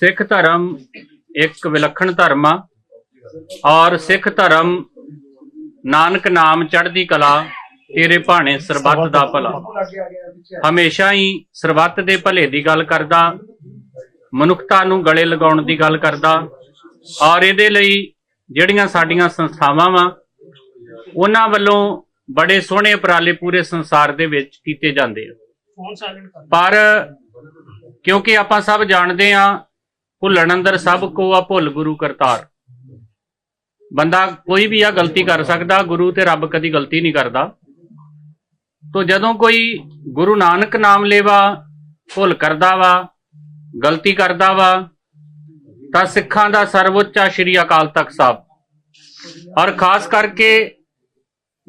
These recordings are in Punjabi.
ਸਿੱਖ ਧਰਮ ਇੱਕ ਵਿਲੱਖਣ ਧਰਮ ਆ ਔਰ ਸਿੱਖ ਧਰਮ ਨਾਨਕ ਨਾਮ ਚੜ੍ਹਦੀ ਕਲਾ ਤੇਰੇ ਭਾਣੇ ਸਰਬੱਤ ਦਾ ਭਲਾ। ਹਮੇਸ਼ਾ ਹੀ ਸਰਬੱਤ ਦੇ ਭਲੇ ਦੀ ਗੱਲ ਕਰਦਾ ਮਨੁੱਖਤਾ ਨੂੰ ਗਲੇ ਲਗਾਉਣ ਦੀ ਗੱਲ ਕਰਦਾ ਔਰ ਇਹਦੇ ਲਈ ਜਿਹੜੀਆਂ ਸਾਡੀਆਂ ਸੰਸਥਾਵਾਂ ਵਾ ਉਹਨਾਂ ਵੱਲੋਂ ਬੜੇ ਸੋਹਣੇ ਉਪਰਾਲੇ ਪੂਰੇ ਸੰਸਾਰ ਦੇ ਵਿੱਚ ਕੀਤੇ ਜਾਂਦੇ ਆ। ਪਰ ਕਿਉਂਕਿ ਆਪਾਂ ਸਭ ਜਾਣਦੇ ਆ ਭੁੱਲਣ ਅੰਦਰ ਸਭ ਕੋ ਆ ਭੁੱਲ ਗੁਰੂ ਕਰਤਾਰ। ਬੰਦਾ ਕੋਈ ਵੀ ਆ ਗਲਤੀ ਕਰ ਸਕਦਾ, ਗੁਰੂ ਤੇ ਰੱਬ ਕਦੀ ਗਲਤੀ ਨਹੀਂ ਕਰਦਾ। ਤੋ ਜਦੋਂ ਕੋਈ ਗੁਰੂ ਨਾਨਕ ਨਾਮ ਲੇਵਾ, ਭੁੱਲ ਕਰਦਾ ਵਾ, ਗਲਤੀ ਕਰਦਾ ਵਾ, ਤਾਂ ਸਿੱਖਾਂ ਦਾ ਸਰਵਉੱਚ ਸ਼੍ਰੀ ਅਕਾਲ ਤਖਤ ਸਾਹਿਬ। ਔਰ ਖਾਸ ਕਰਕੇ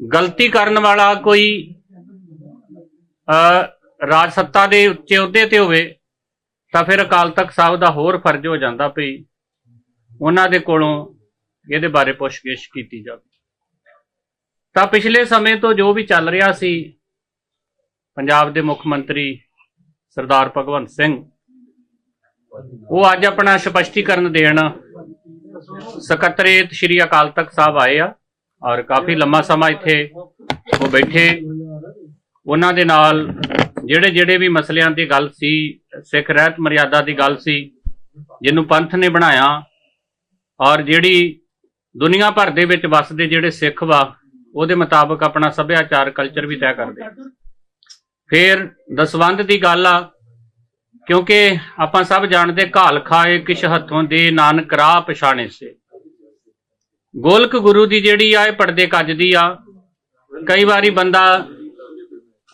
ਗਲਤੀ ਕਰਨ ਵਾਲਾ ਕੋਈ ਅ ਰਾਜ ਸੱਤਾ ਦੇ ਉੱਚੇ ਅਹੁਦੇ ਤੇ ਹੋਵੇ ਤਾਂ ਫਿਰ ਅਕਾਲ ਤਖਤ ਸਾਹਿਬ ਦਾ ਹੋਰ ਫਰਜ਼ ਹੋ ਜਾਂਦਾ ਭਈ ਉਹਨਾਂ ਦੇ ਕੋਲੋਂ ਇਹਦੇ ਬਾਰੇ ਪੁੱਛਗਿੱਛ ਕੀਤੀ ਜਾਵੇ। ਤਾਂ ਪਿਛਲੇ ਸਮੇਂ ਤੋਂ ਜੋ ਵੀ ਚੱਲ ਰਿਹਾ ਸੀ, ਪੰਜਾਬ ਦੇ ਮੁੱਖ ਮੰਤਰੀ ਸਰਦਾਰ ਭਗਵੰਤ ਸਿੰਘ, ਉਹ ਅੱਜ ਆਪਣਾ ਸਪਸ਼ਟੀਕਰਨ ਦੇਣ ਸਕੱਤਰੇਤ ਸ਼੍ਰੀ ਅਕਾਲ ਤਖਤ ਸਾਹਿਬ ਆਏ ਆ ਔਰ ਕਾਫੀ ਲੰਮਾ ਸਮਾਂ ਇੱਥੇ ਉਹ ਬੈਠੇ। ਉਹਨਾਂ ਦੇ ਨਾਲ ਜਿਹੜੇ ਜਿਹੜੇ ਵੀ ਮਸਲਿਆਂ ਦੀ ਗੱਲ ਸੀ ਸਿੱਖ ਰਹਿਤ ਮਰਿਆਦਾ ਦੀ ਗੱਲ ਸੀ, ਜਿਹਨੂੰ ਪੰਥ ਨੇ ਬਣਾਇਆ ਔਰ ਜਿਹੜੀ ਦੁਨੀਆ ਭਰ ਦੇ ਵਿੱਚ ਵੱਸਦੇ ਜਿਹੜੇ ਸਿੱਖ ਵਾ, ਉਹਦੇ ਮੁਤਾਬਕ ਆਪਣਾ ਸੱਭਿਆਚਾਰ ਕਲਚਰ ਵੀ ਤੈਅ ਕਰਦੇ। ਫਿਰ ਦਸਵੰਧ ਦੀ ਗੱਲ ਆ, ਕਿਉਂਕਿ ਆਪਾਂ ਸਭ ਜਾਣਦੇ ਘਾਲ ਖਾਏ ਕਿਛ ਹੱਥੋਂ ਦੇ, ਨਾਨਕ ਰਾਹ ਪਛਾਣੇ ਸੇ। ਗੋਲਕ ਗੁਰੂ ਦੀ ਜਿਹੜੀ ਆ, ਇਹ ਪਰਦੇ ਕੱਜਦੀ ਆ। ਕਈ ਵਾਰੀ ਬੰਦਾ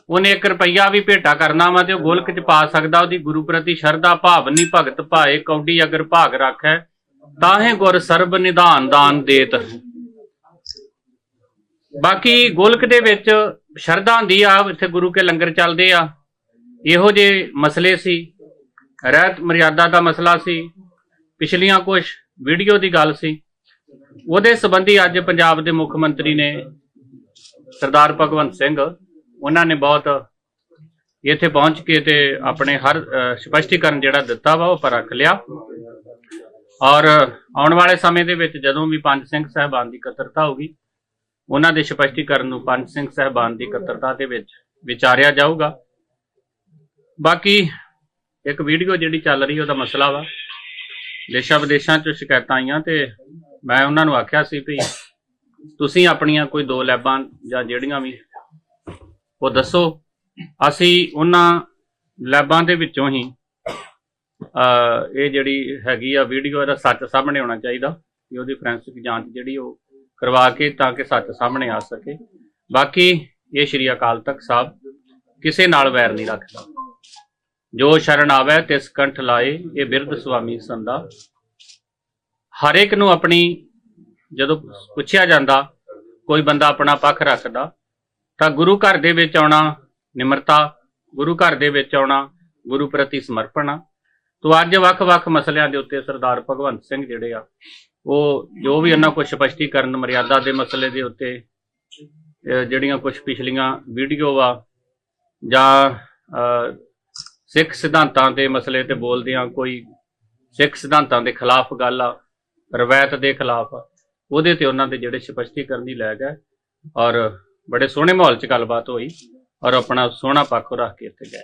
ਉਹਨੇ 1 ਰੁਪਈਆ ਵੀ ਭੇਟਾ ਕਰਨਾ ਵਾ ਤੇ ਉਹ ਗੋਲਕ ਚ ਪਾ ਸਕਦਾ, ਉਹਦੀ ਗੁਰੂ ਪ੍ਰਤੀ ਸ਼ਰਧਾ ਭਾਵਨੀ ਭਗਤ ਭਾਏ, ਕੌਡੀ ਅਗਰ ਭਾਗ ਰੱਖੈ, ਤਾਹੇ ਗੁਰ ਸਰਬ ਨਿਧਾਨ ਦਾਨ ਦੇਤ। ਬਾਕੀ ਗੋਲਕ ਦੇ ਵਿੱਚ ਸ਼ਰਧਾ ਹੁੰਦੀ ਆ, ਇੱਥੇ ਗੁਰੂ ਕੇ ਲੰਗਰ ਚੱਲਦੇ ਆ। ਇਹੋ ਜੇ ਮਸਲੇ ਸੀ, ਰਹਿਤ ਮਰਿਆਦਾ ਦਾ ਮਸਲਾ ਸੀ, ਪਿਛਲੀਆਂ ਕੁਝ ਵੀਡੀਓ ਦੀ ਗੱਲ ਸੀ। ਉਹਦੇ ਸੰਬੰਧੀ ਅੱਜ ਪੰਜਾਬ ਦੇ ਮੁੱਖ ਮੰਤਰੀ ਨੇ ਸਰਦਾਰ ਭਗਵੰਤ ਸਿੰਘ ਉਹਨਾਂ ਨੇ ਬਹੁਤ ਇੱਥੇ ਪਹੁੰਚ ਕੇ ਤੇ ਆਪਣੇ ਹਰ ਸਪਸ਼ਟੀਕਰਨ ਜਿਹੜਾ ਦਿੱਤਾ ਵਾ, ਉਹ ਪਰ ਲਿਆ। ਔਰ ਆਉਣ ਵਾਲੇ ਸਮੇਂ ਦੇ ਵਿੱਚ ਜਦੋਂ ਵੀ ਪੰਜ ਸਿੰਘ ਸਾਹਿਬਾਨ ਦੀ ਇਕੱਤਰਤਾ ਹੋਗੀ ਉਹਨਾਂ ਦੇ ਸਪਸ਼ਟੀਕਰਨ ਨੂੰ ਪੰਜ ਸਿੰਘ ਸਾਹਿਬਾਨ ਦੀ ਇਕੱਤਰਤਾ ਦੇ ਵਿੱਚ ਵਿਚਾਰਿਆ ਜਾਊਗਾ। ਬਾਕੀ ਇੱਕ ਵੀਡੀਓ ਜਿਹੜੀ ਚੱਲ ਰਹੀ, ਉਹਦਾ ਮਸਲਾ ਵਾ ਦੇਸ਼ਾਂ ਵਿਦੇਸ਼ਾਂ ਚ ਸ਼ਿਕਾਇਤਾਂ ਆਈਆਂ ਤੇ ਮੈਂ ਉਹਨਾਂ ਨੂੰ ਆਖਿਆ ਸੀ ਵੀ ਤੁਸੀਂ ਆਪਣੀਆਂ ਕੋਈ ਦੋ ਲੈਬਾਂ ਜਾਂ ਜਿਹੜੀਆਂ ਵੀ ਉਹ ਦੱਸੋ, ਅਸੀਂ ਉਹਨਾਂ ਲੈਬਾਂ ਦੇ ਵਿੱਚੋਂ ਹੀ ਅ ਇਹ ਜਿਹੜੀ ਹੈਗੀ ਆ ਵੀਡੀਓ ਇਹਦਾ ਸੱਚ ਸਾਹਮਣੇ ਆਉਣਾ ਚਾਹੀਦਾ ਕਿ ਉਹਦੀ ਫੋਰੈਂਸਿਕ ਜਾਂਚ ਜਿਹੜੀ ਉਹ ਕਰਵਾ ਕੇ ਤਾਂ ਕਿ ਸੱਚ ਸਾਹਮਣੇ ਆ ਸਕੇ। ਬਾਕੀ ਇਹ ਸ਼੍ਰੀ ਅਕਾਲ ਤਖਤ ਸਾਹਿਬ ਕਿਸੇ ਨਾਲ ਵੈਰ ਨਹੀਂ ਰੱਖਦਾ। ਜੋ ਸ਼ਰਨ ਆਵੇ ਤਿਸ ਕੰਠ ਲਾਏ, ਇਹ ਬਿਰਧ ਸੁਆਮੀ ਸੰਦਾ ਹਰ ਇੱਕ ਨੂੰ ਆਪਣੀ ਜਦੋਂ ਪੁੱਛਿਆ ਜਾਂਦਾ, ਕੋਈ ਬੰਦਾ ਆਪਣਾ ਪੱਖ ਰੱਖਦਾ ਤਾਂ ਗੁਰੂ ਘਰ ਦੇ ਵਿੱਚ ਆਉਣਾ ਨਿਮਰਤਾ, ਗੁਰੂ ਘਰ ਦੇ ਵਿੱਚ ਆਉਣਾ ਗੁਰੂ ਪ੍ਰਤੀ ਸਮਰਪਣ ਆ। ਤੋ ਅੱਜ ਵੱਖ-ਵੱਖ ਮਸਲਿਆਂ ਦੇ ਉੱਤੇ ਸਰਦਾਰ ਭਗਵੰਤ ਸਿੰਘ ਜਿਹੜੇ ਆ, ਉਹ ਜੋ ਵੀ ਉਹਨਾਂ ਕੁਝ ਸਪਸ਼ਟੀਕਰਨ ਮਰਿਆਦਾ ਦੇ ਮਸਲੇ ਦੇ ਉੱਤੇ ਜਿਹੜੀਆਂ ਕੁਝ ਪਿਛਲੀਆਂ ਵੀਡੀਓ ਆ, ਜਾਂ ਸਿੱਖ ਸਿਧਾਂਤਾਂ ਦੇ ਮਸਲੇ ਤੇ ਬੋਲਦੇ ਆ ਕੋਈ ਸਿੱਖ ਸਿਧਾਂਤਾਂ ਦੇ ਖਿਲਾਫ ਗੱਲ ਆ, ਰਵਾਇਤ ਦੇ ਖਿਲਾਫ ਉਹਦੇ ਤੇ ਉਹਨਾਂ ਦੇ ਜਿਹੜੇ ਸਪਸ਼ਟੀਕਰਨ ਦੀ ਲੈ ਗਏ ਔਰ ਬੜੇ ਸੋਹਣੇ ਮਾਹੌਲ 'ਚ ਗੱਲਬਾਤ ਹੋਈ ਔਰ ਆਪਣਾ ਸੋਹਣਾ ਪੱਖ ਰੱਖ ਕੇ ਇੱਥੇ ਗਏ।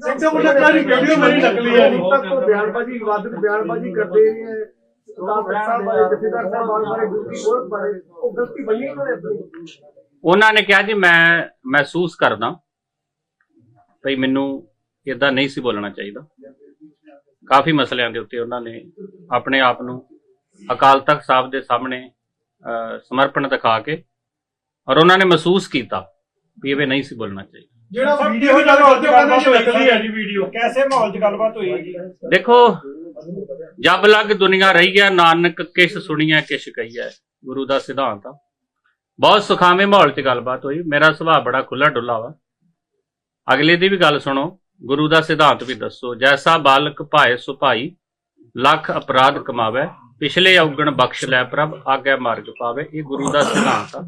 ਸਿੰਘ ਮੁਲਾਕਾਰੀ ਵੀਡੀਓ ਮੇਰੀ ਨਕਲੀ ਹੈ ਜੀ। ਤੱਕ ਤੋਂ ਬਿਆਨਬਾਜ਼ੀ ਵਿਵਾਦਿਤ ਬਿਆਨਬਾਜ਼ੀ ਕਰਦੇ ਰਹੇ ਹੈ ਸਰਦਾਰ ਸਾਹਿਬ ਬਾਰੇ ਜਥੇਦਾਰ ਸਾਹਿਬ ਬਾਰੇ ਗੁਰਦੀ ਗੋਲਕ ਬਾਰੇ ਉਹ ਗਲਤੀ ਬਣੀ ਉਹਨਾਂ ਨੇ ਆਪਣੀ? ਉਹਨਾਂ ਨੇ ਕਿਹਾ ਜੀ ਮੈਂ ਮਹਿਸੂਸ ਕਰਦਾ ਭਈ ਮੈਨੂੰ ਇਦਾਂ ਨਹੀਂ ਸੀ ਬੋਲਣਾ ਚਾਹੀਦਾ। ਕਾਫੀ ਮਸਲਿਆਂ ਦੇ ਉੱਤੇ ਉਹਨਾਂ ਨੇ ਆਪਣੇ ਆਪ ਨੂੰ ਅਕਾਲ ਤਖਤ ਸਾਹਿਬ ਦੇ ਸਾਹਮਣੇ ਸਮਰਪਣ ਦਿਖਾ ਕੇ ਔਰ ਉਹਨਾਂ ਨੇ ਮਹਿਸੂਸ ਕੀਤਾ ਵੀ ਇਹ ਨਹੀਂ ਸੀ ਬੋਲਣਾ ਚਾਹੀਦਾ। ਜਿਹੜਾ ਵੀਡੀਓ ਨਾਲ ਉਹਦੇ ਕਹਿੰਦੇ ਜੀ ਨਕਲੀ ਹੈ ਜੀ ਵੀਡੀਓ ਕੈਸੇ ਮਾਹੌਲ 'ਚ ਗੱਲਬਾਤ ਹੋਈ ਹੈ ਜੀ ਦੇਖੋ ਜਬ ਲਗ ਦੁਨੀਆ ਰਹੀ ਹੈ ਨਾਨਕ ਕਿਸ ਸੁਣੀਐ ਕਿਛ ਕਹੀਐ ਗੁਰੂ ਦਾ ਸਿਧਾਂਤ ਆ। ਬਹੁਤ ਸੁਖਾਵੇਂ ਮਾਹੌਲ 'ਚ ਗੱਲਬਾਤ ਹੋਈ। ਮੇਰਾ ਸੁਭਾਅ ਬੜਾ ਖੁੱਲਾ ਡੁੱਲਾ ਵਾ। ਅਗਲੇ ਦੀ ਵੀ ਗੱਲ ਸੁਣੋ ਗੁਰੂ ਦਾ ਸਿਧਾਂਤ ਵੀ ਦੱਸੋ ਜੈਸਾ ਬਾਲਕ ਭਾਏ ਸੁਭਾਈ ਲੱਖ ਅਪਰਾਧ ਕਮਾਵੇ ਪਿਛਲੇ ਔਗਣ ਬਖਸ਼ ਲੈ ਪ੍ਰਭ ਆਗੇ ਮਾਰਗ ਪਾਵੇ ਇਹ ਗੁਰੂ ਦਾ ਸਿਧਾਂਤ ਆ।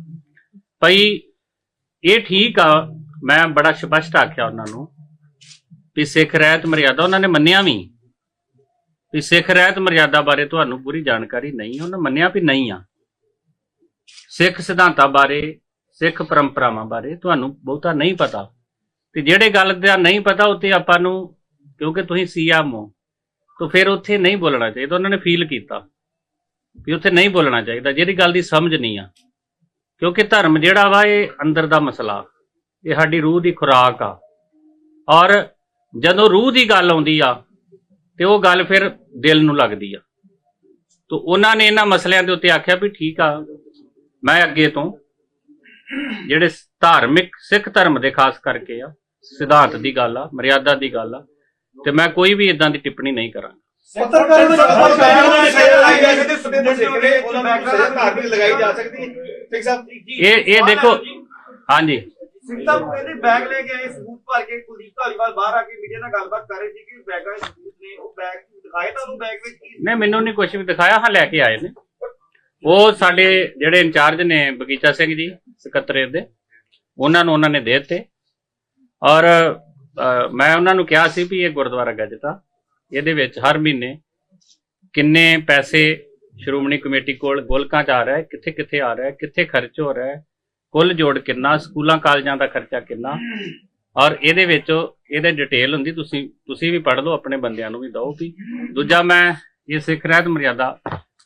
ਭਈ, ਇਹ ਠੀਕ ਆ, ਮੈਂ ਬੜਾ ਸਪਸ਼ਟ ਆਖਿਆ ਉਹਨਾਂ ਨੂੰ ਵੀ ਸਿੱਖ ਰਹਿਤ ਮਰਿਆਦਾ, ਉਹਨਾਂ ਨੇ ਮੰਨਿਆ ਵੀ। ਵੀ ਸਿੱਖ ਰਹਿਤ ਮਰਿਆਦਾ ਬਾਰੇ ਤੁਹਾਨੂੰ ਪੂਰੀ ਜਾਣਕਾਰੀ ਨਹੀਂ, ਉਹਨਾਂ ਮੰਨਿਆ ਵੀ ਨਹੀਂ ਆ। ਸਿੱਖ ਸਿਧਾਂਤਾਂ ਬਾਰੇ, ਸਿੱਖ ਪਰੰਪਰਾਵਾਂ ਬਾਰੇ ਤੁਹਾਨੂੰ ਬਹੁਤਾ ਨਹੀਂ ਪਤਾ। ਤੇ ਜਿਹੜੇ ਗੱਲ ਦਾ ਨਹੀਂ ਪਤਾ ਉੱਤੇ ਆਪਾਂ ਨੂੰ, ਕਿਉਂਕਿ ਤੁਸੀਂ ਸੀਐਮ ਹੋ, ਤਾਂ ਫਿਰ ਉੱਥੇ ਨਹੀਂ ਬੋਲਣਾ ਚਾਹੀਦਾ, ਉਹਨਾਂ ਨੇ ਫੀਲ ਕੀਤਾ। ਵੀ ਉੱਥੇ ਨਹੀਂ ਬੋਲਣਾ ਚਾਹੀਦਾ, ਜਿਹੜੀ ਗੱਲ ਦੀ ਸਮਝ ਨਹੀਂ ਆ। ਕਿਉਂਕਿ ਧਰਮ ਜਿਹੜਾ ਵਾ ਇਹ ਅੰਦਰ ਦਾ ਮਸਲਾ। ਇਹ ਸਾਡੀ ਰੂਹ ਦੀ ਖੁਰਾਕ ਆ। ਔਰ ਜਦੋਂ ਰੂਹ ਦੀ ਗੱਲ ਆਉਂਦੀ ਆ ਤੇ ਉਹ ਗੱਲ ਫਿਰ ਦਿਲ ਨੂੰ ਲੱਗਦੀ ਆ। ਤੋ ਉਹਨਾਂ ਨੇ ਇਹਨਾਂ ਮਸਲਿਆਂ ਦੇ ਉੱਤੇ ਆਖਿਆ ਵੀ ਠੀਕ ਆ ਮੈਂ ਅੱਗੇ ਤੋਂ ਜਿਹੜੇ ਧਾਰਮਿਕ ਸਿੱਖ ਧਰਮ ਦੇ ਖਾਸ ਕਰਕੇ ਆ ਸਿਧਾਂਤ ਦੀ ਗੱਲ ਆ ਮਰਿਆਦਾ ਦੀ ਗੱਲ ਆ ਤੇ ਮੈਂ ਕੋਈ ਵੀ ਇਦਾਂ ਦੀ ਟਿੱਪਣੀ ਨਹੀਂ ਕਰਾਂਗਾ। ਪੱਤਰਕਾਰਾਂ ਦੇ ਲਗਾਈ ਜਾ ਸਕਦੀ ਹੈ। ਸਾਹਿਬ ਇਹ ਇਹ ਦੇਖੋ ਹਾਂਜੀ। ਸਿੱਧਾ ਕਹਿੰਦੇ ਬੈਗ ਲੈ ਕੇ ਆਏ ਸਬੂਤ ਭਰ ਕੇ ਕੁਲਦੀਪ ਧਾਲੀਵਾਲ ਬਾਹਰ ਆ ਕੇ ਮੀਡੀਆ ਨਾਲ ਗੱਲਬਾਤ ਕਰ ਰਹੇ ਸੀ ਕਿ ਬੈਗਾਂ ਦੇ ਸਬੂਤ ਨੇ ਉਹ ਬੈਗ ਦਿਖਾਏ ਤੁਹਾਨੂੰ ਬੈਗ ਵਿੱਚ? ਕੀ ਨਹੀਂ ਮੈਨੂੰ ਨਹੀਂ ਕੁਝ ਵੀ ਦਿਖਾਇਆ ਹਾਂ ਲੈ ਕੇ ਆਏ ਨੇ। ਉਹ ਸਾਡੇ ਜਿਹੜੇ ਇੰਚਾਰਜ ਨੇ ਬਗੀਚਾ ਸਿੰਘ ਜੀ ਸਕੱਤਰੇਤ ਦੇ ਉਹਨਾਂ ਨੂੰ ਉਹਨਾਂ ਨੇ ਦੇ ਦਿੱਤੇ। ਔਰ ਮੈਂ ਉਹਨਾਂ ਨੂੰ ਕਿਹਾ ਸੀ ਵੀ ਇਹ ਗੁਰਦੁਆਰਾ ਗੱਜਟ ਆ ਇਹਦੇ ਵਿੱਚ ਹਰ ਮਹੀਨੇ ਕਿੰਨੇ ਪੈਸੇ ਸ਼੍ਰੋਮਣੀ ਕਮੇਟੀ ਕੋਲ ਗੋਲਕਾਂ ਚ ਆ ਰਿਹਾ ਹੈ ਕਿੱਥੇ ਕਿੱਥੇ ਆ ਰਿਹਾ ਹੈ, ਕਿੱਥੇ ਖਰਚ ਹੋ ਰਿਹਾ ਹੈ, ਕੁੱਲ ਜੋੜ ਕਿੰਨਾ, ਸਕੂਲਾਂ, ਕਾਲਜਾਂ ਦਾ ਖਰਚਾ ਕਿੰਨਾ? ਔਰ ਇਹਦੇ ਵਿੱਚ ਇਹਦੇ ਡਿਟੇਲ ਹੁੰਦੀ, ਤੁਸੀਂ ਤੁਸੀਂ ਵੀ ਪੜ੍ਹ ਲਓ, ਆਪਣੇ ਬੰਦਿਆਂ ਨੂੰ ਵੀ ਦਿਓ ਵੀ। ਦੂਜਾ ਮੈਂ ਇਹ ਸਿੱਖ ਰਹਿਤ ਮਰਿਆਦਾ,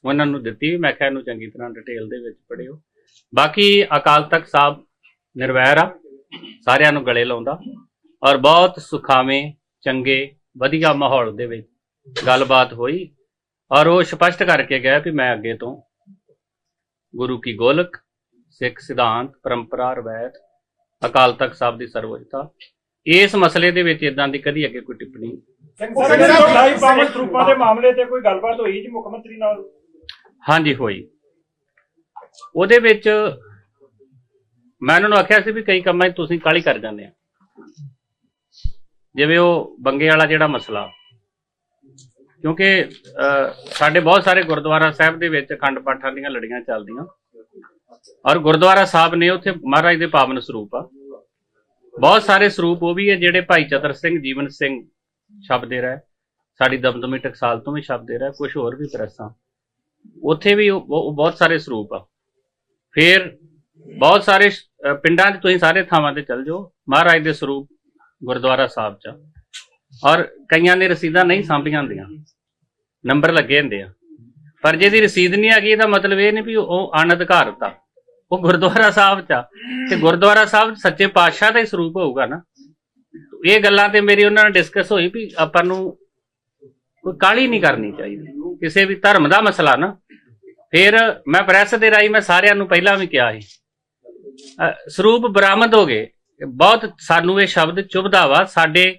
ਉਹਨਾਂ ਨੂੰ ਦਿੱਤੀ ਮੈਂ ਕਿਹਾ ਇਹਨੂੰ ਚੰਗੀ ਤਰ੍ਹਾਂ ਡਿਟੇਲ ਦੇ ਵਿੱਚ ਪੜਿਓ ਬਾਕੀ ਅਕਾਲ ਤਖਤ ਸਾਹਿਬ ਨਿਰਵੈਰ ਆ, ਸਾਰਿਆਂ ਨੂੰ ਗਲੇ ਲਾਉਂਦਾ। ਔਰ ਬਹੁਤ ਸੁਖਾਵੇਂ, ਚੰਗੇ, ਵਧੀਆ ਮਾਹੌਲ ਦੇ ਵਿੱਚ ਗੱਲਬਾਤ ਹੋਈ। ਔਰ ਉਹ ਸਪਸ਼ਟ ਕਰਕੇ ਗਿਆ ਵੀ ਮੈਂ ਅੱਗੇ ਤੋਂ ਗੁਰੂ ਕੀ ਗੋਲਕ ਸਿੱਖ ਸਿਧਾਂਤ ਪਰੰਪਰਾ ਰਵਾਇਤ ਅਕਾਲ ਤਖਤ ਸਾਹਿਬ ਦੀ ਸਰਵਉੱਚਤਾ ਇਸ ਮਸਲੇ ਦੇ ਵਿੱਚ ਇਦਾਂ ਦੀ ਕਦੀ ਅੱਗੇ ਕੋਈ ਟਿੱਪਣੀ ਸਿੰਘ ਸਾਹਿਬ ਲਾਈਵ ਪਾਵਨ ਸਰੂਪਾਂ ਦੇ ਮਾਮਲੇ ਤੇ ਕੋਈ ਗੱਲਬਾਤ ਹੋਈ ਜੀ ਮੁੱਖ ਮੰਤਰੀ ਨਾਲ? ਹਾਂਜੀ ਹੋਈ। ਉਹਦੇ ਵਿੱਚ ਮੈਂ ਉਹਨਾਂ ਨੂੰ ਆਖਿਆ ਸੀ ਵੀ ਕਈ ਕੰਮਾਂ 'ਚ ਤੁਸੀਂ ਕਾਲੀ ਕਰ ਜਾਂਦੇ ਆ। ਜਿਵੇਂ ਉਹ ਬੰਗੇ ਵਾਲਾ ਜਿਹੜਾ ਮਸਲਾ ਕਿਉਂਕਿ ਸਾਡੇ ਬਹੁਤ ਸਾਰੇ ਗੁਰਦੁਆਰਾ ਸਾਹਿਬ ਦੇ ਵਿੱਚ ਅਖੰਡ ਪਾਠਾਂ ਦੀਆਂ ਲੜੀਆਂ ਚੱਲਦੀਆਂ। ਔਰ ਗੁਰਦੁਆਰਾ ਸਾਹਿਬ ਨੇ ਉੱਥੇ ਮਹਾਰਾਜ ਦੇ ਪਾਵਨ ਸਰੂਪ ਆ। ਬਹੁਤ ਸਾਰੇ ਸਰੂਪ ਉਹ ਵੀ ਹੈ ਜਿਹੜੇ ਭਾਈ ਚਤਰ ਸਿੰਘ, ਜੀਵਨ ਸਿੰਘ ਛਪਦੇ ਰਹੇ। ਸਾਡੀ ਦਮਦਮੀ ਟਕਸਾਲ ਤੋਂ ਵੀ ਛਪਦੇ ਰਹੇ ਕੁਝ ਹੋਰ ਵੀ ਪ੍ਰੈਸਾਂ। ਉੱਥੇ ਵੀ ਬਹੁਤ ਸਾਰੇ ਸਰੂਪ ਆ। ਫਿਰ ਬਹੁਤ ਸਾਰੇ ਪਿੰਡਾਂ 'ਚ ਤੁਸੀਂ ਸਾਰੇ ਥਾਵਾਂ ਤੇ ਚੱਲ ਜਾਓ। ਮਹਾਰਾਜ ਦੇ ਸਰੂਪ ਗੁਰਦੁਆਰਾ ਸਾਹਿਬ 'ਚ ਔਰ ਕਈਆਂ ਨੇ ਰਸੀਦਾਂ ਨਹੀਂ ਸਾਂਭੀਆਂ ਹੁੰਦੀਆਂ। ਨੰਬਰ ਲੱਗੇ ਹੁੰਦੇ ਆ। ਪਰ ਜਿਹਦੀ ਰਸੀਦ ਨਹੀਂ ਆ ਗਈ ਇਹਦਾ ਮਤਲਬ ਇਹ ਨਹੀਂ ਵੀ ਉਹ ਅਣਅਧਿਕਾਰਤ ਆ ਉਹ ਗੁਰਦੁਆਰਾ ਸਾਹਿਬ 'ਚ ਆ। ਤੇ ਗੁਰਦੁਆਰਾ ਸਾਹਿਬ ਸੱਚੇ ਪਾਤਸ਼ਾਹ ਦਾ ਹੀ ਸਰੂਪ ਹੋਊਗਾ ਨਾ। ਇਹ ਗੱਲਾਂ ਤੇ ਮੇਰੀ ਉਹਨਾਂ ਨਾਲ ਡਿਸਕਸ ਹੋਈ ਵੀ ਆਪਾਂ ਨੂੰ ਕੋਈ ਕਾਲੀ ਨਹੀਂ ਕਰਨੀ ਚਾਹੀਦੀ। ਕਿਸੇ ਵੀ ਧਰਮ ਦਾ ਮਸਲਾ ਨਾ। ਫਿਰ ਮੈਂ ਪ੍ਰੈਸ ਦੇ ਰਾਹੀਂ ਮੈਂ ਸਾਰਿਆਂ ਨੂੰ ਪਹਿਲਾਂ ਵੀ ਕਿਹਾ ਸੀ। ਸਰੂਪ ਬਰਾਮਦ ਹੋ ਗਏ। ਬਹੁਤ ਸਾਨੂੰ ਇਹ ਸ਼ਬਦ ਚੁਭਦਾ ਵਾ। ਸਾਡੇ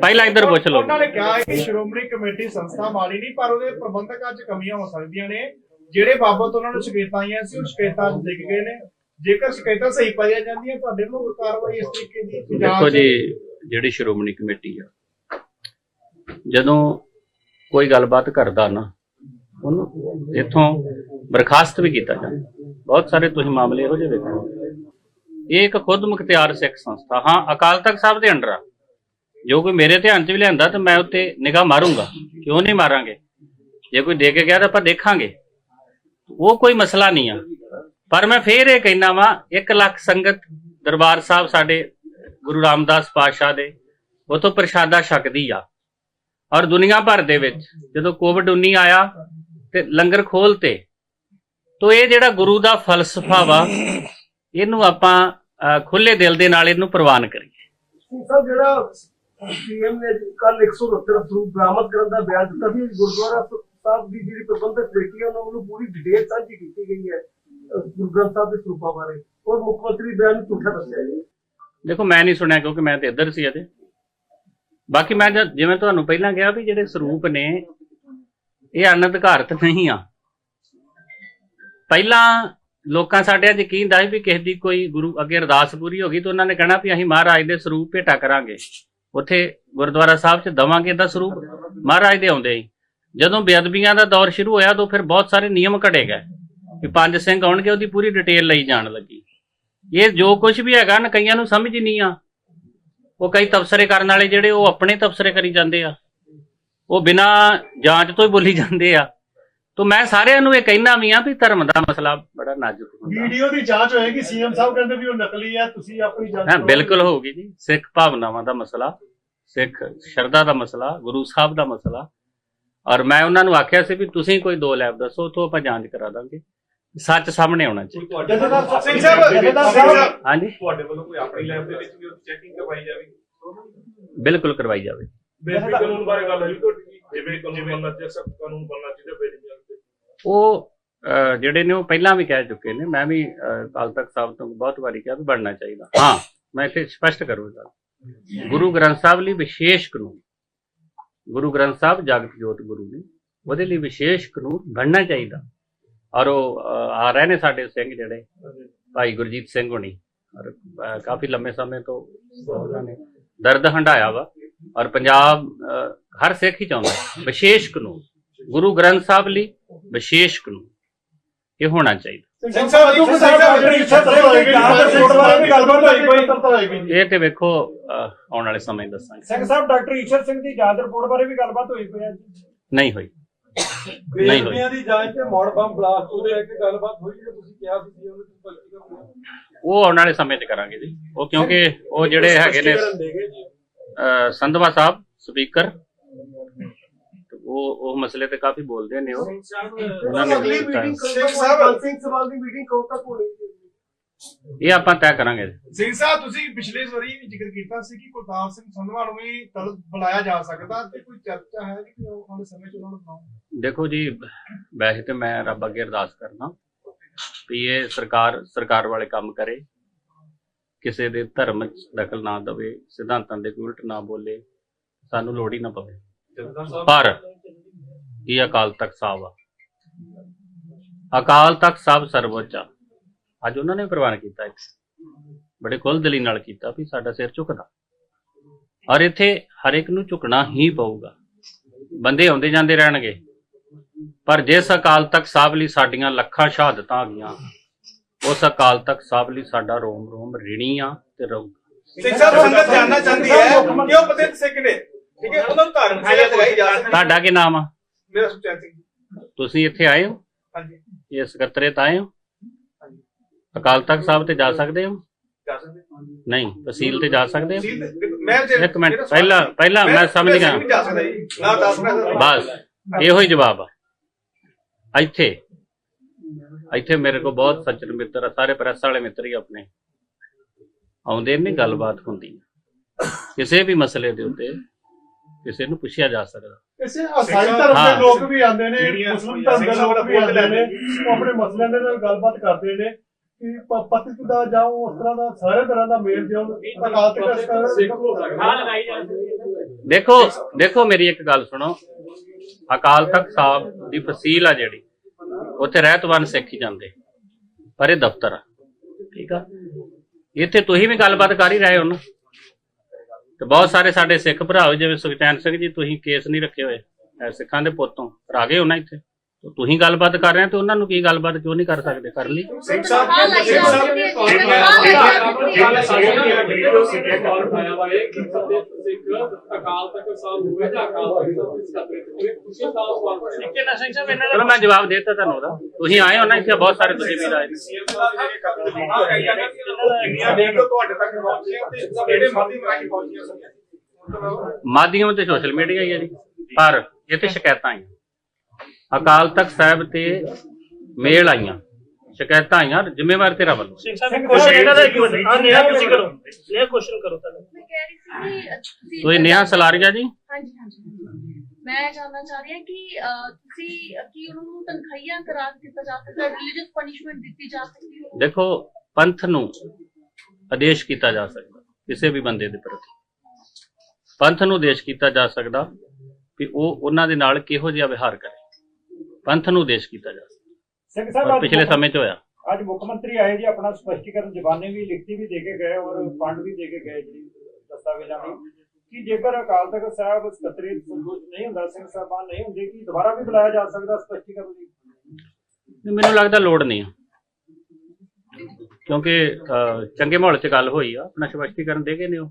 ਪਹਿਲਾਂ ਇੱਧਰ ਪੁੱਛ ਲਓ। ਉਹਨਾਂ ਨੇ ਕਿਹਾ ਹੈ ਕਿ ਸ਼੍ਰੋਮਣੀ ਕਮੇਟੀ ਸੰਸਥਾ ਮਾਲੀ ਨਹੀਂ ਪਰ ਉਹਦੇ ਪ੍ਰਬੰਧਕਾਂ 'ਚ ਕਮੀਆਂ ਹੋ ਸਕਦੀਆਂ ਨੇ। ਜਿਹੜੇ ਬਾਬਤ ਉਹਨਾਂ ਨੂੰ ਸ਼ਿਕਾਇਤਾਂ ਆਈਆਂ ਸੀ ਉਹ ਸ਼ਿਕਾਇਤਾਂ ਡਿੱਗ ਗਏ ਨੇ। ਜੇਕਰ ਸ਼ਿਕਾਇਤਾਂ ਸਹੀ ਪਾਈਆਂ ਜਾਂਦੀਆਂ ਤੁਹਾਡੇ ਵੱਲੋਂ ਕਾਰਵਾਈ ਇਸ ਤਰੀਕੇ ਦੀ ਦੇਖੋ ਜੀ ਜਿਹੜੀ ਸ਼੍ਰੋਮਣੀ ਕਮੇਟੀ ਆ ਜਦੋਂ ਕੋਈ ਗੱਲਬਾਤ ਕਰਦਾ ਨਾ ਉਹਨੂੰ ਇੱਥੋਂ ਬਰਖਾਸਤ ਵੀ ਕੀਤਾ ਜਾਂਦਾ। ਬਹੁਤ ਸਾਰੇ ਤੁਸੀਂ ਮਾਮਲੇ ਇਹੋ ਜਿਹੇ ਵੇਖੋ। ਇਹ ਇੱਕ ਖੁਦ ਮੁਖਤਿਆਰ ਸਿੱਖ ਸੰਸਥਾ। ਹਾਂ ਅਕਾਲ ਤਖਤ ਸਾਹਿਬ ਦੇ ਅੰਡਰ ਆ। ਜੋ ਕੋਈ ਮੇਰੇ ਧਿਆਨ 'ਚ ਵੀ ਲਿਆਂਦਾ ਤਾਂ ਮੈਂ ਉੱਤੇ ਨਿਗਾਹ ਮਾਰੂੰਗਾ। ਕਿਉਂ ਨਹੀਂ ਮਾਰਾਂਗੇ? ਜੇ ਕੋਈ ਦੇ ਕੇ ਗਿਆ ਤਾਂ ਆਪਾਂ ਦੇਖਾਂਗੇ। ਉਹ ਕੋਈ ਮਸਲਾ ਨਹੀਂ ਆ। ਪਰ ਮੈਂ ਫੇਰ ਇਹ ਕਹਿਣਾ ਵਾਂ 1 ਲੱਖ ਸੰਗਤ ਦਰਬਾਰ ਸਾਹਿਬ ਸਾਡੇ ਗੁਰੂ ਰਾਮਦਾਸ ਪਾਤਸ਼ਾਹ ਦੇ ਉਤੋਂ ਪ੍ਰਸ਼ਾਦਾ ਛਕਦੀ ਆ। ਔਰ ਦੁਨੀਆ ਭਰ ਦੇ ਵਿੱਚ ਜਦੋਂ ਕੋਵਿਡ 19 ਆਇਆ ਤੇ ਲੰਗਰ ਖੋਲਤੇ ਤੋ ਇਹ ਜਿਹੜਾ ਗੁਰੂ ਦਾ ਫਲਸਫਾ ਵਾ, ਇਹਨੂੰ ਆਪਾਂ ਖੁੱਲੇ ਦਿਲ ਦੇ ਨਾਲ ਇਹਨੂੰ ਪ੍ਰਵਾਨ ਕਰੀਏ। ਸਿੰਘ ਜਿਹੜਾ ਸੀਐਮ ਨੇ ਕੱਲ 169 ਸਰੂਪ ਬਰਾਮਦ ਕਰਨ ਦਾ ਬਿਆਨ ਦਿੱਤਾ ਸੀ। ਗੁਰਦੁਆਰਾ ਸਾਹਿਬ ਦੀ ਜਿਹੜੀ ਪ੍ਰਬੰਧਕ ਕਮੇਟੀ ਹੈ ਉਹਨਾਂ ਵੱਲੋਂ ਪੂਰੀ ਡਿਟੇਲ ਸਾਂਝੀ ਕੀਤੀ ਗਈ ਹੈ ਅਹ, ਸਾਹਿਬ ਦੇ ਸਰੂਪਾਂ ਬਾਰੇ। ਔਰ ਮੁੱਖ ਮੰਤਰੀ ਬਿਆਨ ਝੂਠਾ ਦੱਸਿਆ ਜੀ। ਦੇਖੋ ਮੈਂ ਨਹੀਂ ਸੁਣਿਆ ਕਿਉਂਕਿ ਮੈਂ ਤੇ ਇੱਧਰ ਸੀ ਅਜੇ ਬਾਕੀ ਮੈਂ ਜਿਵੇਂ ਤੁਹਾਨੂੰ ਪਹਿਲਾਂ ਕਿਹਾ ਵੀ ਜਿਹੜੇ ਸਰੂਪ ਨੇ ਇਹ ਅਨਧਿਕਾਰਤ ਨਹੀਂ ਆ। ਪਹਿਲਾਂ ਲੋਕਾਂ ਸਾਡੇ ਅੱਜ ਯਕੀਨ ਦਾ ਵੀ ਕਿਸੇ ਦੀ ਕੋਈ ਗੁਰੂ ਅੱਗੇ ਅਰਦਾਸ ਪੂਰੀ ਹੋ ਗਈ ਤਾਂ ਉਹਨਾਂ ਨੇ ਕਹਿਣਾ ਵੀ ਅਸੀਂ ਮਹਾਰਾਜ ਦੇ ਸਰੂਪ ਭੇਟਾ ਕਰਾਂਗੇ। ਉੱਥੇ ਗੁਰਦੁਆਰਾ ਸਾਹਿਬ 'ਚ ਦਵਾਂਗੇ ਦਾ ਸਰੂਪ। ਮਹਾਰਾਜ ਦੇ ਆਉਂਦੇ ਹੀ। ਜਦੋਂ ਬੇਅਦਬੀਆਂ ਦਾ ਦੌਰ ਸ਼ੁਰੂ ਹੋਇਆ ਤਾਂ ਫਿਰ ਬਹੁਤ ਸਾਰੇ ਨਿਯਮ ਘੜੇ ਗਏ ਵੀ ਪੰਜ ਸਿੰਘ ਆਉਣਗੇ, ਉਹਦੀ ਪੂਰੀ ਡਿਟੇਲ ਲਈ ਜਾਣ ਲੱਗੀ। ਇਹ ਜੋ ਕੁਝ ਵੀ ਹੈਗਾ ਨਾ ਕਈਆਂ ਨੂੰ ਸਮਝ ਹੀ ਨਹੀਂ ਆ। ਉਹ ਕਈ ਤਬਸਰੇ ਕਰਨ ਵਾਲੇ ਜਿਹੜੇ ਉਹ ਆਪਣੇ ਤਬਸਰੇ ਕਰੀ ਜਾਂਦੇ ਆ। ਉਹ ਬਿਨਾ ਜਾਂਚ ਤੋਂ ਹੀ ਬੋਲੀ ਜਾਂਦੇ ਆ। ਤਾਂ ਮੈਂ ਸਾਰਿਆਂ ਨੂੰ ਇਹ ਕਹਿਣਾ ਵੀ ਆ ਵੀ ਧਰਮ ਦਾ ਮਸਲਾ ਬੜਾ ਨਾਜ਼ੁਕ ਹੁੰਦਾ। ਵੀਡੀਓ ਦੀ ਜਾਂਚ ਹੋਏਗੀ ਸੀਐਮ ਸਾਹਿਬ ਕਹਿੰਦੇ ਵੀ ਉਹ ਨਕਲੀ ਹੈ ਤੁਸੀਂ ਆਪਣੀ ਜਾਂਚ ਹਾਂ। ਬਿਲਕੁਲ ਹੋਊਗੀ ਜੀ। ਸਿੱਖ ਭਾਵਨਾਵਾਂ ਦਾ ਮਸਲਾ ਸਿੱਖ ਸ਼ਰਧਾ ਦਾ ਮਸਲਾ ਗੁਰੂ ਸਾਹਿਬ ਦਾ ਮਸਲਾ। ਔਰ ਮੈਂ ਉਹਨਾਂ ਨੂੰ ਆਖਿਆ ਸੀ ਵੀ ਤੁਸੀਂ ਕੋਈ ਦੋ ਲੈਬ ਦੱਸੋ ਉਥੋਂ ਆਪਾਂ ਜਾਂਚ ਕਰਾ ਦਾਂਗੇ। ਸੱਚ ਸਾਹਮਣੇ ਆਉਣਾ ਚਾਹੀਦਾ। ਤੁਹਾਡੇ ਜਥੇਦਾਰ ਸਾਹਿਬ- ਸਿੰਘ ਸਾਹਿਬ ਜਥੇਦਾਰ ਸਿੰਘ ਸਾਹਿਬ- ਸਾਹਿਬ ਹਾਂਜੀ। ਤੁਹਾਡੇ ਵੱਲੋਂ ਕੋਈ ਆਪਣੀ ਲੈਬ ਦੇ ਵਿੱਚ ਵੀ ਉਹ ਚੈਕਿੰਗ ਕਰਵਾਈ ਜਾਵੇ? ਬਿਲਕੁਲ ਕਰਵਾਈ ਜਾਵੇ। ਬੇਸਿਕ ਕਾਨੂੰਨ ਬਾਰੇ ਗੱਲ ਤੁਹਾਡੀ? ਜਿਵੇਂ ਕਾਨੂੰਨ ਬਣਨਾ ਚਾਹੀਦਾ ਕਾਨੂੰਨ ਬਣਨਾ ਚਾਹੀਦਾ ਬੇੜੀਆਂ ਤੇ ਉਹ ਜਿਹੜੇ ਨੇ ਉਹ ਪਹਿਲਾਂ ਵੀ ਕਹਿ ਚੁੱਕੇ ਨੇ, ਮੈਂ ਵੀ ਅਕਾਲ ਤਖਤ ਸਾਹਿਬ ਤੋਂ ਬਹੁਤ ਵਾਰੀ ਕਿਹਾ ਵੀ ਬਣਨਾ ਚਾਹੀਦਾ। ਹਾਂ, ਮੈਂ ਇੱਥੇ ਸਪਸ਼ਟ ਕਰੂੰਗਾ ਗੁਰੂ ਗ੍ਰੰਥ ਸਾਹਿਬ ਲਈ ਵਿਸ਼ੇਸ਼ ਕਾਨੂੰਨ, ਗੁਰੂ ਗ੍ਰੰਥ ਸਾਹਿਬ ਜਗਤ ਜੋਤ ਗੁਰੂ ਨੇ, ਉਹਦੇ ਲਈ ਵਿਸ਼ੇਸ਼ ਕਾਨੂੰਨ ਬਣਨਾ ਚਾਹੀਦਾ। ਔਰ ਉਹ ਆ ਰਹੇ ਨੇ ਸਾਡੇ ਸਿੰਘ ਜਿਹੜੇ, ਭਾਈ ਗੁਰਜੀਤ ਸਿੰਘ ਹੋਣੀ, ਔਰ ਕਾਫੀ ਲੰਮੇ ਸਮੇਂ ਤੋਂ ਉਹਨਾਂ ਨੇ ਦਰਦ ਹੰਡਾਇਆ ਵਾ, ਔਰ ਪੰਜਾਬ ਹਰ ਸਿੱਖ ਹੀ ਚਾਹੁੰਦਾ ਵਿਸ਼ੇਸ਼ ਕਾਨੂੰਨ, ਗੁਰੂ ਗ੍ਰੰਥ ਸਾਹਿਬ ਲਈ ਵਿਸ਼ੇਸ਼ ਕਾਨੂੰਨ। ਇਹ ਹੋਣਾ ਚਾਹੀਦਾ। ਸਿੰਘ ਸਾਹਿਬ ਸਿੰਘ ਸਾਹਿਬ ਡਾਕਟਰ ਇੱਛਾ ਸਾਹਿਬ ਹੋਏਗੀ ਰਿਪੋਰਟ ਬਾਰੇ ਵੀ ਗੱਲਬਾਤ ਹੋਈ ਕੋਈ? ਹੋਏਗੀ ਜੀ ਇਹ ਤੇ ਵੇਖੋ ਅਹ, ਆਉਣ ਵਾਲੇ ਸਮੇਂ 'ਚ ਦੱਸਾਂਗੇ। ਸਿੰਘ ਸਾਹਿਬ ਡਾਕਟਰ ਈਸ਼ਰ ਸਿੰਘ ਦੀ ਜਾਂਚ ਰਿਪੋਰਟ ਬਾਰੇ ਵੀ ਗੱਲਬਾਤ ਹੋਈ ਪਈ ਹੈ। ਨਹੀਂ ਹੋਈ। ਨਹੀਂ ਹੋਈ। ਦੀ ਜਾਂਚ ਤੇ ਮੋੜ ਬੰਬ ਬਲਾਸਟ ਉਹਦੇ ਇੱਕ ਗੱਲਬਾਤ ਹੋਈ ਜੇ ਤੁਸੀਂ ਕਿਹਾ ਸੀ ਉਹਨੂੰ ਤੁਸੀਂ ਪਲਟੀ ਕਰੋ ਉਹ ਆਉਣ ਵਾਲੇ ਸਮੇਂ 'ਚ ਕਰਾਂਗੇ ਜੀ। ਉਹ ਕਿਉਂਕਿ ਉਹ ਜਿਹੜੇ ਹੈਗੇ ਨੇ ਦੇਗੇ ਜੀ। ਅਹ, ਸੰਧਵਾ ਸਾਹਿਬ ਸਪੀਕਰ। ਉਹ ਉਹ ਮਸਲੇ ਤੇ ਕਾਫੀ ਬੋਲਦੇ ਨੇ ਉਹ। ਉਹਨਾਂ ਨੇ ਅਗਲੀ। ਮੀਟਿੰਗ ਸਿੰਘ ਸਾਹਿਬ- ਸਿੰਘ ਸਵਾਲ ਦੀ ਮੀਟਿੰਗ ਕਦੋਂ ਤੱਕ ਹੋਣੀ ਇਹ ਆਪਾਂ ਤੈਅ ਕਰਾਂਗੇ। ਸਿੰਘ ਸਾਹਿਬ ਤੁਸੀਂ ਪਿਛਲੇ ਵਾਰੀ ਵੀ ਜ਼ਿਕਰ ਕੀਤਾ ਸੀ ਕਿ ਕੁਲਤਾਰ ਸਿੰਘ ਸੰਧਵਾ ਨੂੰ ਵੀ ਤਲਬ ਬੁਲਾਇਆ ਜਾ ਸਕਦਾ ਤੇ ਕੋਈ ਚਰਚਾ ਹੈ ਕਿ ਉਹ ਆਉਣ ਵਾਲੇ ਸਮੇਂ 'ਚ ਉਹਨਾਂ ਨੂੰ ਬੁਲਾਓ ਦੇਖੋ ਜੀ ਵੈਸੇ ਤੇ ਮੈਂ ਰੱਬ ਅੱਗੇ ਅਰਦਾਸ ਕਰਨਾ ਵੀ ਇਹ ਸਰਕਾਰ ਸਰਕਾਰ ਵਾਲੇ ਕੰਮ ਕਰੇ। ਕਿਸੇ ਦੇ ਧਰਮ 'ਚ ਦਖਲ ਨਾ ਦੇਵੇ ਸਿਧਾਂਤਾਂ ਦੇ ਉਲਟ ਨਾ ਬੋਲੇ ਸਾਨੂੰ ਲੋੜ ਹੀ ਨਾ ਪਵੇ। ਪਰ ਇਹ ਅਕਾਲ ਤਖਤ ਸਾਹਿਬ ਆ। ਅਕਾਲ ਤਖਤ ਸਾਹਿਬ ਸਰਵੋੱਚ ਆ। ਅੱਜ ਉਹਨਾਂ ਨੇ ਪ੍ਰਵਾਨ ਕੀਤਾ ਇੱਕ ਬੜੇ ਕੁੱਲ ਦਿਲੀ ਨਾਲ ਕੀਤਾ ਵੀ ਸਾਡਾ ਸਿਰ ਝੁਕਦਾ। ਔਰ ਇੱਥੇ ਹਰ ਇੱਕ ਨੂੰ ਝੁਕਣਾ ਹੀ ਪਊਗਾ। ਬੰਦੇ ਆਉਂਦੇ ਜਾਂਦੇ ਰਹਿਣਗੇ। ਪਰ ਜਿਸ ਅਕਾਲ ਤਖਤ ਸਾਹਿਬ ਲਈ ਸਾਡੀਆਂ ਲੱਖਾਂ ਸ਼ਹਾਦਤਾਂ ਆ ਗਈਆਂ ਉਸ ਅਕਾਲ ਤਖਤ ਸਾਹਿਬ ਲਈ ਸਾਡਾ ਰੋਮ ਰੋਮ ਰਿਣੀ ਆ ਤੇ ਰਹੂਗਾ। ਸਿੰਘ ਸਾਹਿਬ ਸੰਗਤ ਜਾਨਣਾ ਚਾਹੁੰਦੀ ਹੈ ਕਿ ਉਹ ਪਤਿਤ ਸਿੱਖ ਨੇ? ਠੀਕ ਹੈ ਉਹਨਾਂ ਨੂੰ ਧਾਰਮਿਕ ਸਜ਼ਾ ਦਿਲਾਈ ਜਾ ਤੁਹਾਡਾ ਕੀ ਨਾਮ ਆ? ਮੇਰਾ ਸਿੰਘ ਜੀ। ਤੁਸੀਂ ਇੱਥੇ ਆਏ ਹੋ ਹਾਂਜੀ ਇਹ ਸਕੱਤਰੇਤ ਆਏ ਹੋ ਅਕਾਲ ਤਖਤ ਸਾਹਿਬ ਤੇ ਜਾ ਸਕਦੇ ਹੋ ਜਾ ਸਕਦੇ ਹਾਂ। ਨਹੀਂ ਤਹਿਸੀਲ ਤੇ ਜਾ ਸਕਦੇ ਹੋ ਸੀ ਤੇ- ਮੈਂ ਜੇ- ਇੱਕ ਮਿੰਟ, ਮੇਰਾ ਸਵਾਲ ਪਹਿਲਾਂ-। ਪਹਿਲਾਂ ਮੈਂ ਸਮਝ ਗਿਆ। ਨਹੀਂ ਜਾ ਸਕਦਾ ਜੀ ਨਾ ਦੱਸ ਸਕਦਾ ਬਸ ਇਹੋ ਹੀ ਜਵਾਬ ਆ ਇੱਥੇ ਇੱਥੇ ਮੇਰੇ ਕੋਲ ਬਹੁਤ ਸੱਜਣ ਮਿੱਤਰ ਆ ਸਾਰੇ ਪ੍ਰੈਸ ਵਾਲੇ ਮਿੱਤਰ ਹੀ ਆਪਣੇ ਆਉਂਦੇ ਨੇ ਗੱਲਬਾਤ ਹੁੰਦੀ ਆ। ਕਿਸੇ ਵੀ ਮਸਲੇ ਦੇ ਉੱਤੇ ਕਿਸੇ ਨੂੰ ਪੁੱਛਿਆ ਜਾ ਸਕਦਾ। ਇਸੇ ਅਸਾਈ ਧਰਮ। ਦੇ ਲੋਕ ਵੀ ਆਉਂਦੇ ਨੇ ਜਿਹੜੀਆਂ ਮੁਸਲਮ ਧਰਮ ਦੇ ਲੋਕ ਵੀ ਆਉਂਦੇ ਨੇ ਉਹ ਆਪਣੇ ਮਸਲਿਆਂ ਦੇ ਨਾਲ ਗੱਲਬਾਤ ਕਰਦੇ ਨੇ ਕਿ ਪਤਿਤ ਦਾ ਜਾਂ ਉਸ ਤਰ੍ਹਾਂ ਦਾ ਸਾਰੇ ਤਰ੍ਹਾਂ ਦਾ ਮੇਲ ਜੋ ਅਕਾਲ ਤਖਤ ਸਿੱਖ ਹੋ ਦੇਖੋ ਦੇਖੋ ਮੇਰੀ ਇੱਕ ਗੱਲ ਸੁਣੋ। ਅਕਾਲ ਤਖਤ ਸਾਹਿਬ ਦੀ ਫਸੀਲ ਆ ਜਿਹੜੀ ਉੱਥੇ ਰਹਿਤਵਾਨ ਸਿੱਖ ਹੀ ਜਾਂਦੇ ਪਰ ਇਹ ਦਫ਼ਤਰ ਆ। ਠੀਕ ਆ? ਇੱਥੇ ਤੁਸੀਂ ਵੀ ਗੱਲਬਾਤ ਕਰ ਹੀ ਰਹੇ ਹੋ ਨਾ। ਤੇ ਬਹੁਤ ਸਾਰੇ ਸਾਡੇ ਸਿੱਖ ਭਰਾ ਜਿਵੇਂ ਸੁਖਚੈਨ ਸਿੰਘ ਜੀ, ਤੁਸੀਂ ਕੇਸ ਨਹੀਂ ਰੱਖੇ ਹੋਏ ਸਿੱਖਾਂ ਦੇ ਪੁੱਤੋਂ ਪਰ ਆ ਗਏ ਹੋ ਨਾ ਇੱਥੇ। ਤੁਸੀਂ ਗੱਲਬਾਤ ਕਰ ਰਹੇ ਹੋ ਤੇ ਉਹਨਾਂ ਨੂੰ ਕੀ ਗੱਲਬਾਤ ਕਿਉਂ ਨਹੀਂ ਕਰ ਸਕਦੇ ਕਰ ਲਈ ਸਿੰਘ ਸਾਹਿਬ ਸਿੰਘ ਸਾਹਿਬ ਕਾਲ ਉਠਾਇਆ ਵਾ ਇਹ ਕਿ ਸਿੱਖ ਅਕਾਲ ਤਖਤ ਸਾਹਿਬ ਹੋਵੇ ਜਾਂ ਅਕਾਲ ਤਖਤ ਸਿੰਘ ਸਾਹਿਬ ਇਹਨਾਂ ਚਲੋ ਮੈਂ ਜਵਾਬ ਦੇ ਦਿੱਤਾ ਤੁਹਾਨੂੰ ਉਹਦਾ ਤੁਸੀਂ ਆਏ ਹੋ ਨਾ ਇੱਥੇ ਬਹੁਤ ਸਾਰੇ ਤੁਸੀਂ ਵੀ ਆਏ। ਸੀਐਮ ਤੁਹਾਡੇ ਤੱਕ ਪਹੁੰਚੀਆਂ ਤੇ ਜਿਹੜੇ ਰਾਹੀਂ ਪਹੁੰਚੀਆਂ ਮਾਧਿਅਮ ਤੇ ਸੋਸ਼ਲ ਮੀਡੀਆ ਹੀ ਹੈ ਜੀ ਪਰ ਇਹ ਤੇ ਸ਼ਿਕਾਇਤਾਂ ਆਈਆਂ ਅਕਾਲ ਤਖਤ ਸਾਹਿਬ ਤੇ ਮੇਲ ਆਈਆਂ ਸ਼ਿਕਾਇਤਾਂ ਆਈਆਂ ਜ਼ਿੰਮੇਵਾਰ ਤੇਰਾ ਵੱਲੋਂ। ਸਿੰਘ ਸਾਹਿਬ ਕੁਐਸਚਨ ਇਹਨਾਂ ਦਾ ਇੱਕ ਮਿੰਟ ਆ ਨੇਹਾ ਤੁਸੀਂ ਕਰੋ ਇਹ ਕੁਐਸਚਨ ਕਰੋ ਤੁਹਾਨੂੰ ਮੈਂ ਕਹਿ ਰਹੀ ਸੀ ਕਿ ਅ, ਤੁਸੀਂ ਤੁਸੀਂ ਨੇਹਾ ਸਲਾਰੀਆ ਜੀ? ਹਾਂਜੀ ਹਾਂਜੀ ਮੈਂ ਜਾਨਣਾ ਚਾਹ ਰਹੀ ਹਾਂ ਕਿ ਤੁਸੀਂ ਕੀ ਉਹਨਾਂ ਨੂੰ ਤਨਖਾਹੀਆਂ ਕਰਾ ਦਿੱਤਾ ਜਾ ਸਕਦਾ ਰਿਲੀਜੀਅਸ ਪਨਿਸ਼ਮੈਂਟ ਦਿੱਤੀ ਜਾ ਸਕਦੀ ਹੈ? ਦੇਖੋ ਪੰਥ ਨੂੰ ਆਦੇਸ਼ ਕੀਤਾ ਜਾ ਸਕਦਾ ਕਿਸੇ ਵੀ ਬੰਦੇ ਦੇ ਪ੍ਰਤੀ। ਪੰਥ ਨੂੰ ਆਦੇਸ਼ ਕੀਤਾ ਜਾ ਸਕਦਾ ਕਿ ਉਹ ਉਹਨਾਂ ਦੇ ਨਾਲ ਕਿਹੋ ਜਿਹਾ ਵਿਹਾਰ ਕਰੇ। ਪੰਥ ਨੂੰ ਆਦੇਸ਼ ਕੀਤਾ ਜਾ ਸਕਦਾ। ਸਿੰਘ ਔਰ ਸਾਹਿਬ ਪਿਛਲੇ ਸਮੇਂ 'ਚ ਹੋਇਆ। ਅੱਜ ਮੁੱਖ ਮੰਤਰੀ ਆਏ ਜੀ ਆਪਣਾ ਸਪਸ਼ਟੀਕਰਨ ਜ਼ਬਾਨੀ ਵੀ ਲਿਖਤੀ ਵੀ ਦੇ ਕੇ ਗਏ ਔਰ ਫੰਡ ਵੀ ਦੇ ਕੇ ਗਏ ਜੀ ਦਸਤਾਵੇਜ਼ਾਂ ਦੀ। ਕਿ ਜੇਕਰ ਅਕਾਲ ਤਖਤ ਸਾਹਿਬ ਸਕੱਤਰੀ ਸੰਤੁਸ਼ਟ ਨਹੀਂ ਹੁੰਦਾ ਸਿੰਘ ਸਾਹਿਬਾਨ ਨਹੀਂ ਹੁੰਦੇ ਕਿ ਦੁਬਾਰਾ ਵੀ ਬੁਲਾਇਆ ਜਾ ਸਕਦਾ ਸਪਸ਼ਟੀਕਰਨ ਲਈ ਨਹੀਂ, ਮੈਨੂੰ ਲੱਗਦਾ ਲੋੜ ਨਹੀਂ ਆ। ਕਿਉਂਕਿ ਅਹ, ਚੰਗੇ ਮਾਹੌਲ 'ਚ ਗੱਲ ਹੋਈ ਆ ਆਪਣਾ ਸਪਸ਼ਟੀਕਰਨ ਦੇ ਗਏ ਨੇ ਉਹ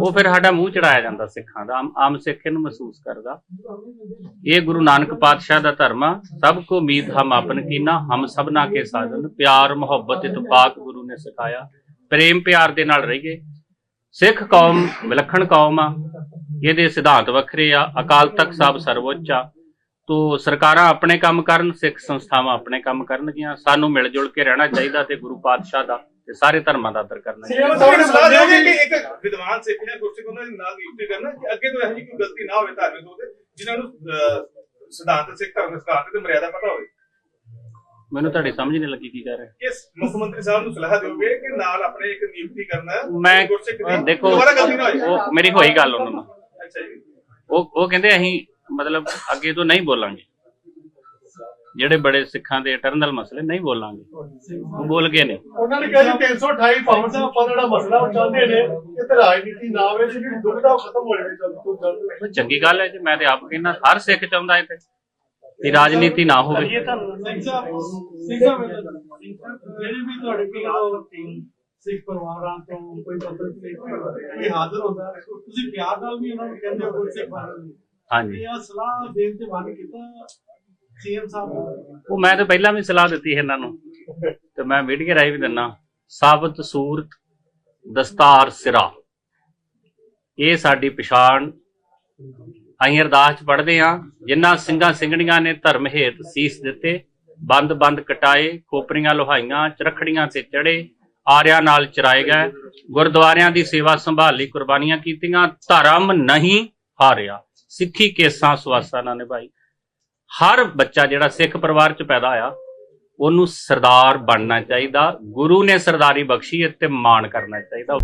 ਉਹ ਫਿਰ ਸਾਡਾ ਮੂੰਹ ਚੜਾਇਆ ਜਾਂਦਾ ਸਿੱਖਾਂ ਦਾ, ਆਮ- ਆਮ ਸਿੱਖ ਇਹਨੂੰ ਮਹਿਸੂਸ ਕਰਦਾ। ਇਹ ਗੁਰੂ ਨਾਨਕ ਪਾਤਸ਼ਾਹ ਦਾ ਧਰਮ ਆ, ਸਭ ਕੋ ਉਮੀਦ ਹਮ ਆਪਨ ਕੀਨਾ, ਹਮ ਸਭਨਾ ਕੇ ਸਾਧਨ, ਪਿਆਰ, ਮੁਹੱਬਤ ਇਤਫਾਕ ਗੁਰੂ ਨੇ ਸਿਖਾਇਆ। ਪ੍ਰੇਮ ਪਿਆਰ ਦੇ ਨਾਲ ਰਹੀਏ। ਸਿੱਖ ਕੌਮ ਵਿਲੱਖਣ ਕੌਮ ਆ, ਇਹਦੇ ਸਿਧਾਂਤ ਵੱਖਰੇ ਆ, ਅਕਾਲ ਤਖਤ ਸਾਹਿਬ ਸਰਵਉੱਚ ਆ। ਤੋ ਸਰਕਾਰਾਂ ਆਪਣੇ ਕੰਮ ਕਰਨ, ਸਿੱਖ ਸੰਸਥਾਵਾਂ ਆਪਣੇ ਕੰਮ ਕਰਨਗੀਆਂ, ਸਾਨੂੰ ਮਿਲ ਜੁਲ ਕੇ ਰਹਿਣਾ ਚਾਹੀਦਾ ਤੇ ਗੁਰੂ ਪਾਤਸ਼ਾਹ ਦਾ। ਤੇ ਸਾਰੇ ਧਰਮਾਂ ਦਾ ਆਦਰ ਕਰਨਾ ਚਾਹੀਦਾ। ਸਲਾਹ ਦਿਓਗੇ ਕਿ ਇੱਕ ਵਿਦਵਾਨ ਸਿੱਖ ਜਾਂ ਗੁਰਸਿੱਖ ਉਹਨਾਂ ਦੇ ਨਾਲ ਨਿਯੁਕਤੀ ਕਰਨਾ ਕਿ ਅੱਗੇ ਤੋਂ ਇਹੋ ਜਿਹੀ ਕੋਈ ਗਲਤੀ ਨਾ ਹੋਵੇ ਧਾਰਮਿਕ ਤੌਰ ਤੇ ਜਿਨ੍ਹਾਂ ਨੂੰ ਸਿਧਾਂਤ ਸਿੱਖ ਧਰਮ ਦੇ ਸਿਧਾਂਤ ਤੇ ਮਰਿਆਦਾ ਪਤਾ ਹੋਵੇ। ਮੈਨੂੰ ਤੁਹਾਡੀ ਸਮਝ ਨਹੀਂ ਲੱਗੀ ਕੀ ਕਹਿ ਰਹੇ। ਕਿ ਮੁੱਖ ਮੰਤਰੀ ਸਾਹਿਬ ਨੂੰ ਸਲਾਹ ਦਿਓਗੇ ਕਿ ਨਾਲ ਆਪਣੇ ਇੱਕ ਨਿਯੁਕਤੀ ਕਰਨਾ ਮੈਂ ਦੇਖੋ ਉਹ ਮੇਰੀ ਹੋਈ ਗੱਲ ਉਹਨਾਂ ਨਾਲ ਅੱਛਾ ਜੀ। ਉਹ ਉਹ ਕਹਿੰਦੇ ਅਸੀਂ ਮਤਲਬ ਅੱਗੇ ਤੋਂ ਨਹੀਂ ਬੋਲਾਂਗੇ। ਜਿਹੜੇ ਬੜੇ ਸਿੱਖਾਂ ਦੇ ਇਟਰਨਲ ਮਸਲੇ ਨਹੀਂ ਬੋਲਾਂਗੇ। ਉਹ ਬੋਲ ਗਏ ਨੇ ਉਹਨਾਂ ਨੇ ਕਿਹਾ ਜੀ 328 ਪਾਉਂਡ ਦਾ ਆਪਾਂ ਜਿਹੜਾ ਮਸਲਾ ਉਹ ਚਾਹੁੰਦੇ ਨੇ ਕਿ ਤੇ ਰਾਜਨੀਤੀ ਨਾ ਹੋਵੇ ਤੇ ਜਿਹੜੀ ਦੁਬਿਧਾ ਉਹ ਖਤਮ ਹੋ ਜਾਵੇ ਜਲਦ ਤੋਂ ਜਲਦ ਚੰਗੀ ਗੱਲ ਹੈ ਜੀ ਮੈਂ ਤੇ ਆਪ ਕਹਿੰਦਾ ਹਰ ਸਿੱਖ ਚਾਹੁੰਦਾ ਹੈ ਤੇ ਕਿ ਰਾਜਨੀਤੀ ਨਾ ਹੋਵੇ। ਇਹ ਤੁਹਾਨੂੰ ਸਿੰਘ ਸਾਹਿਬ ਜਿਹੜੇ ਵੀ ਤੁਹਾਡੇ ਕੋਲ ਸਿੱਖ ਪਰਿਵਾਰਾਂ ਤੋਂ ਕੋਈ ਮਤਲਬ ਸਿੱਖ ਕੋਈ ਹਾਜ਼ਰ ਹੁੰਦਾ ਤੁਸੀਂ ਪਿਆਰ ਨਾਲ ਵੀ ਉਹਨਾਂ ਨੂੰ ਕਹਿੰਦੇ ਹੋ ਕੋਈ ਸਿੱਖ ਪਰਿਵਾਰ ਹਾਂਜੀ। ਇਹ ਸਲਾਹ ਦੇਣ ਤੇ ਮਨ ਕੀਤਾ ਸੀਐਮ ਸਾਹਿਬ ਉਹ ਮੈਂ ਤਾਂ ਪਹਿਲਾਂ ਵੀ ਸਲਾਹ ਦਿੱਤੀ ਇਹਨਾਂ ਨੂੰ। ਤੇ ਮੈਂ ਮੀਡੀਆ ਰਾਹੀਂ ਵੀ ਦਿੰਨਾ, ਸਾਬਤ ਸੂਰਤ ਦਸਤਾਰ ਸਿਰਾ। ਇਹ ਸਾਡੀ ਪਛਾਣ। ਅਸੀਂ ਅਰਦਾਸ ਚ ਪੜ੍ਹਦੇ ਆ ਜਿਨ੍ਹਾਂ ਸਿੰਘਾਂ ਸਿੰਘਣੀਆਂ ਨੇ ਧਰਮ ਹੇਤ ਸੀਸ ਦਿੱਤੇ, ਬੰਦ ਬੰਦ ਕਟਾਏ, ਖੋਪਰੀਆਂ ਲੋਹਾਈਆਂ, ਚਰਖੜੀਆਂ ਤੇ ਚੜੇ ਆਰਿਆਂ ਨਾਲ ਚਰਾਏ ਗਏ, ਗੁਰਦੁਆਰਿਆਂ ਦੀ ਸੇਵਾ ਸੰਭਾਲੀ ਕੁਰਬਾਨੀਆਂ ਕੀਤੀਆਂ, ਧਰਮ ਨਹੀਂ ਹਾਰਿਆ। ਸਿੱਖੀ ਕੇਸਾਂ ਸੁਆਸਾਂ ਨਾਲ ਨਿਭਾਈ। ਹਰ ਬੱਚਾ ਜਿਹੜਾ ਸਿੱਖ ਪਰਿਵਾਰ ਚ ਪੈਦਾ ਹੋਇਆ, ਉਹਨੂੰ ਸਰਦਾਰ ਬਣਨਾ ਚਾਹੀਦਾ, ਗੁਰੂ ਨੇ ਸਰਦਾਰੀ ਬਖਸ਼ੀ ਹੈ ਤੇ ਮਾਣ ਕਰਨਾ ਚਾਹੀਦਾ।